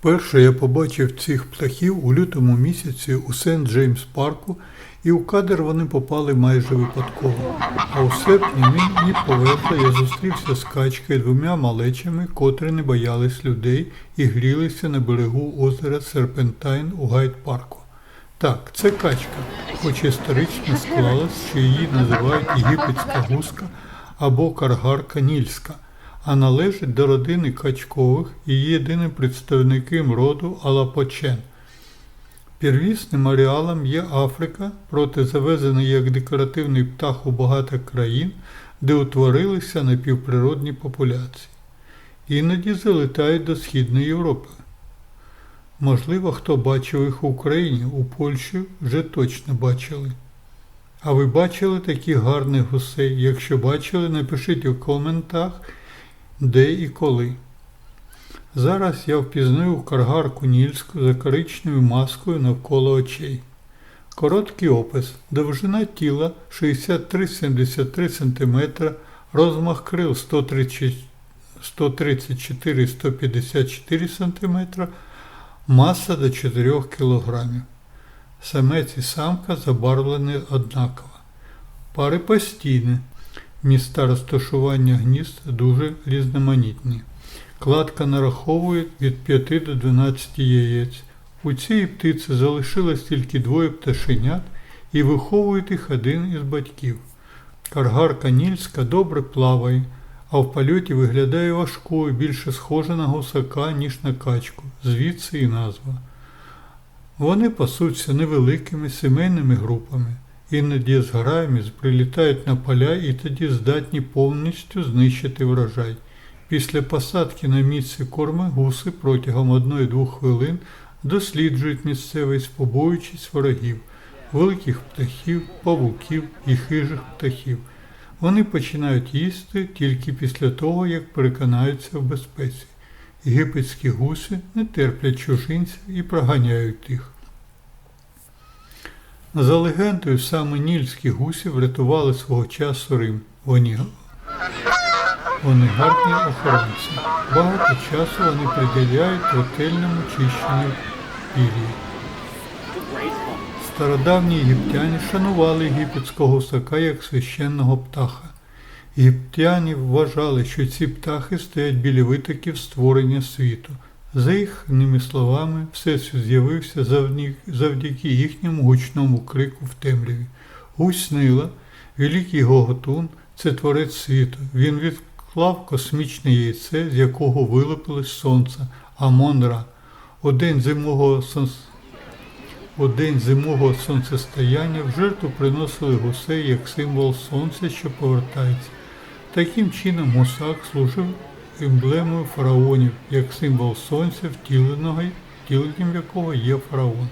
Вперше я побачив цих птахів у лютому місяці у Сент-Джеймс парку, і у кадр вони попали майже випадково. А у серпні мені поверху я зустрівся з качкою двома малечами, котрі не боялись людей і грілися на берегу озера Серпентайн у гайд-парку. Так, це качка, хоч історично склалось, що її називають єгипетська гуска або каргарка нільська, а належить до родини качкових і єдиним представником роду Алапочен. Первісним ареалом є Африка, проте завезений як декоративний птах у багато країн, де утворилися напівприродні популяції. Іноді залетають до Східної Європи. Можливо, хто бачив їх в Україні, у Польщі вже точно бачили. А ви бачили таких гарних гусей? Якщо бачили, напишіть у коментах, де і коли. Зараз я впізнаю каргарку нільську за коричневою маскою навколо очей. Короткий опис. Довжина тіла 63-73 см, розмах крил 134-154 см, маса до 4 кг. Самець і самка забарвлені однаково. Пари постійні. Міста розташування гнізд дуже різноманітні. Кладка нараховує від 5 до 12 яєць. У цієї птиці залишилось тільки двоє пташенят і виховують їх один із батьків. Каргарка нільська добре плаває, а в польоті виглядає важкою, більше схожа на гусака, ніж на качку, звідси і назва. Вони пасуться невеликими сімейними групами, іноді з граями прилітають на поля і тоді здатні повністю знищити врожай. Після посадки на місці корми гуси протягом 1-2 хвилин досліджують місцевість, побоюючись ворогів, великих птахів, павуків і хижих птахів. Вони починають їсти тільки після того, як переконаються в безпеці. Єгипетські гуси не терплять чужинців і проганяють їх. За легендою, саме нільські гусі врятували свого часу Рим. Вони, вони гарні охоронці. Багато часу вони приділяють ретельному чищенню пір'я. Стародавні єгиптяни шанували єгипетського гусака як священного птаха. Єгиптяни вважали, що ці птахи стоять біля витоків створення світу. За їхніми словами, всесвіт з'явився завдяки- їхньому гучному крику в темряві. Гусь Нила, великий гоготун, це творець світу. Він відклав космічне яйце, з якого вилупилось сонце, Амон-Ра. У день зимового сонця у день зимового сонцестояння в жертву приносили гусей як символ сонця, що повертається. Таким чином гусак служив емблемою фараонів, як символ сонця, втіленого, втіленням якого є фараон.